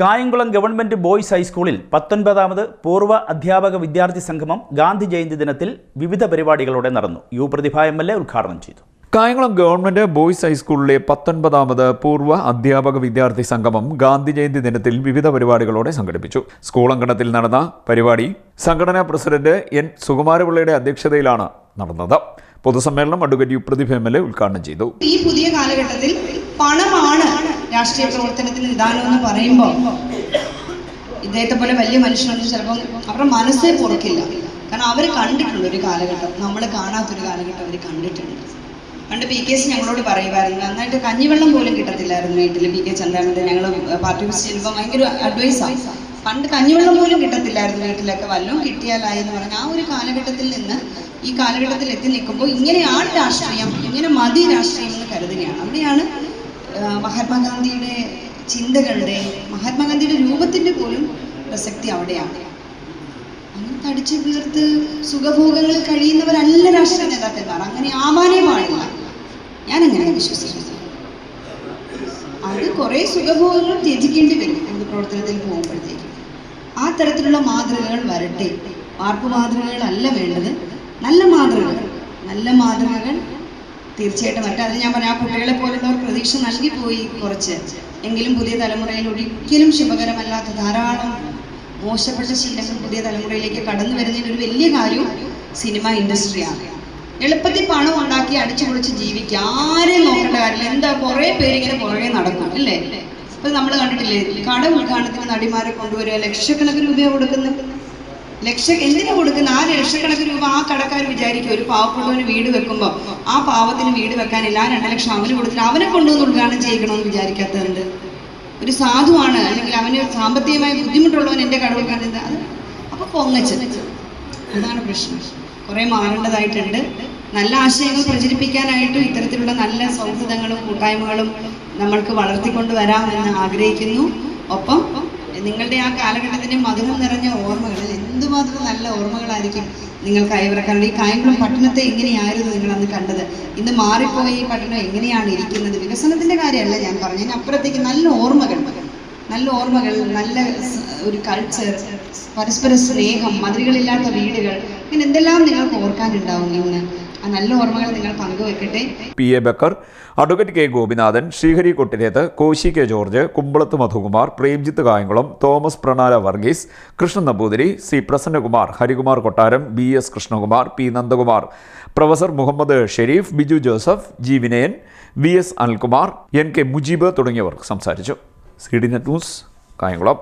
Kayamkulam government boys ഹൈസ്കൂളിൽ പത്തൊൻപതാമത് പൂർവ അധ്യാപക വിദ്യാർത്ഥി സംഗമം ഗാന്ധി ജയന്തി ദിനത്തിൽ വിവിധ പരിപാടികളോടെ നടന്നു. U Prathibha M L A ഉദ്ഘാടനം ചെയ്തു. കായംകുളം ഗവൺമെന്റ് ബോയ്സ് ഹൈസ്കൂളിലെ പത്തൊൻപതാമത് പൂർവ അധ്യാപക വിദ്യാർത്ഥി സംഗമം ഗാന്ധി ജയന്തി ദിനത്തിൽ വിവിധ പരിപാടികളോടെ സംഘടിപ്പിച്ചു. സ്കൂൾ അങ്കണത്തിൽ നടന്ന പരിപാടി സംഘടനാ പ്രസിഡന്റ് എൻ സുകുമാരപിള്ളയുടെ അധ്യക്ഷതയിലാണ് നടന്നത്. പൊതുസമ്മേളനം advocate U Prathibha M L A ഉദ്ഘാടനം ചെയ്തു. ഈ പുതിയ കാലഘട്ടത്തിൽ പണമാണ് രാഷ്ട്രീയ പ്രവർത്തനത്തിന് നിദാനം എന്ന് പറയുമ്പോൾ ഇദ്ദേഹത്തെ പോലെ വലിയ മനുഷ്യനൊന്നും ചിലപ്പോൾ അവരുടെ മനസ്സേ പൊറുക്കില്ല. കാരണം അവർ കണ്ടിട്ടുണ്ട് ഒരു കാലഘട്ടം നമ്മൾ കാണാത്തൊരു കാലഘട്ടം അവർ കണ്ടിട്ടുണ്ട്. പണ്ട് പി കെ സി ഞങ്ങളോട് പറയുമായിരുന്നു നന്നായിട്ട് കഞ്ഞിവെള്ളം പോലും കിട്ടത്തില്ലായിരുന്നു വീട്ടിൽ പി കെ ചന്ദ്രാനന്ദൻ ഞങ്ങൾ പാർട്ടി ഓഫീസ് ചെല്ലുമ്പോൾ ഭയങ്കര അഡ്വൈസാണ് പണ്ട് കഞ്ഞിവെള്ളം പോലും കിട്ടത്തില്ലായിരുന്നു വീട്ടിലൊക്കെ. വല്ലതും കിട്ടിയാലായി എന്ന് പറഞ്ഞ ആ ഒരു കാലഘട്ടത്തിൽ നിന്ന് ഈ കാലഘട്ടത്തിൽ എത്തി നിൽക്കുമ്പോൾ ഇങ്ങനെയാണ് രാഷ്ട്രീയം ഇങ്ങനെ മതി രാഷ്ട്രീയം എന്ന് കരുതുകയാണ്. അവിടെയാണ് മഹാത്മാഗാന്ധിയുടെ ചിന്തകളുടെ മഹാത്മാഗാന്ധിയുടെ രൂപത്തിന്റെ പോലും പ്രസക്തി അവിടെയാണ്. അങ്ങനെ തടിച്ചു വീർത്ത് സുഖഭോഗങ്ങളിൽ കഴിയുന്നവരല്ല രാഷ്ട്രീയ നേതാക്കന്മാർ. അങ്ങനെ ആവാനേ പാടില്ല ഞാൻ അങ്ങനെയാണ് വിശ്വസിക്കുന്നത്. അത് കുറേ സുഖഭോഗങ്ങൾ ത്യജിക്കേണ്ടി വരും എന്ത് പ്രവർത്തനത്തിൽ പോകുമ്പോഴത്തേക്ക്. ആ തരത്തിലുള്ള മാതൃകകൾ വരട്ടെ. വാർപ്പ് മാതൃകകളല്ല വേണ്ടത്. നല്ല മാതൃകകൾ. നല്ല മാതൃകകൾ തീർച്ചയായിട്ടും മറ്റേ അത് ഞാൻ പറഞ്ഞ ആ കുട്ടികളെ പോലെ അവർ പ്രതീക്ഷ നൽകിപ്പോയി കുറച്ച്. എങ്കിലും പുതിയ തലമുറയിൽ ഒരിക്കലും ശുഭകരമല്ലാത്ത ധാരാളം മോശപ്പെട്ട ശീലങ്ങൾ പുതിയ തലമുറയിലേക്ക് കടന്നു വരുന്നതിന് ഒരു വലിയ കാര്യം സിനിമ ഇൻഡസ്ട്രിയാണ്. എളുപ്പത്തിൽ പണം ഉണ്ടാക്കി അടിച്ചു പൊളിച്ച് ജീവിക്കുക. ആരെയും നോക്കേണ്ട കാര്യമില്ല. എന്താ കുറേ പേരിങ്ങനെ പുറകെ നടക്കും അല്ലേ? ഇപ്പൊ നമ്മൾ കണ്ടിട്ടില്ലേ? കട ഉദ്ഘാടനത്തിന് നടിമാരെ കൊണ്ടുവരിക ലക്ഷക്കണക്കിന് രൂപ കൊടുക്കുന്നത് ലക്ഷ എന്തിനു കൊടുക്കുന്ന? ആ ലക്ഷക്കണക്കിന് രൂപ ആ കടക്കാർ വിചാരിക്കും ഒരു പാവപ്പെട്ടവന് വീട് വെക്കുമ്പോൾ ആ പാവത്തിന് വീട് വെക്കാനില്ല ആ രണ്ട് ലക്ഷം അവന് കൊടുത്തിട്ട് അവനെ കൊണ്ടുവന്ന് ഉദ്ഘാടനം ചെയ്യിക്കണമെന്ന് വിചാരിക്കാത്തതുണ്ട് ഒരു സാധുവാണ് അല്ലെങ്കിൽ അവന് സാമ്പത്തികമായ ബുദ്ധിമുട്ടുള്ളവൻ എന്റെ കട വെക്കാൻ അത് അപ്പൊ പൊങ്ങച്ച അതാണ് പ്രശ്നം. കുറെ മാറേണ്ടതായിട്ടുണ്ട്. നല്ല ആശയങ്ങൾ പ്രചരിപ്പിക്കാനായിട്ടും ഇത്തരത്തിലുള്ള നല്ല സൗഹൃദങ്ങളും കൂട്ടായ്മകളും നമ്മൾക്ക് വളർത്തിക്കൊണ്ട് വരാമെന്ന് ആഗ്രഹിക്കുന്നു. ഒപ്പം നിങ്ങളുടെ ആ കാലഘട്ടത്തിന്റെ മധുരം നിറഞ്ഞ ഓർമ്മകൾ എന്തുമാത്രം നല്ല ഓർമ്മകളായിരിക്കും നിങ്ങൾ കൈവിറക്കാറുണ്ട് ഈ കായംകുളം പട്ടണത്തെ എങ്ങനെയായിരുന്നു നിങ്ങൾ അന്ന് കണ്ടത്? ഇന്ന് മാറിപ്പോയ ഈ പട്ടണം എങ്ങനെയാണ് ഇരിക്കുന്നത്? വികസനത്തിന്റെ കാര്യമല്ല ഞാൻ പറഞ്ഞു അപ്പുറത്തേക്ക് നല്ല ഓർമ്മകൾ നല്ല ഓർമ്മകൾ നല്ല ഒരു കൾച്ചർ പരസ്പര സ്നേഹം മതിലുകളില്ലാത്ത വീടുകൾ ഇങ്ങനെ എന്തെല്ലാം നിങ്ങൾക്ക് ഓർക്കാനുണ്ടാവും ഇന്ന് നല്ല ഓർമ്മകൾ നിങ്ങൾ പങ്കുവെക്കട്ടെ. P A Bakkar advocate K Gopinathan Sreehari Kottilethu Koshy K George Kumbalath Madhukumar Premjith Kayamkulam Thomas Pranala Varghese Krishnan Namboothiri C Prasannakumar Harikumar Kottaram B S Krishnakumar P Nandakumar professor Muhammad Sherif Biju Joseph G Vinayan V S Anilkumar N K Mujeeb തുടങ്ങിയവർ സംസാരിച്ചു. C D net news Kayamkulam.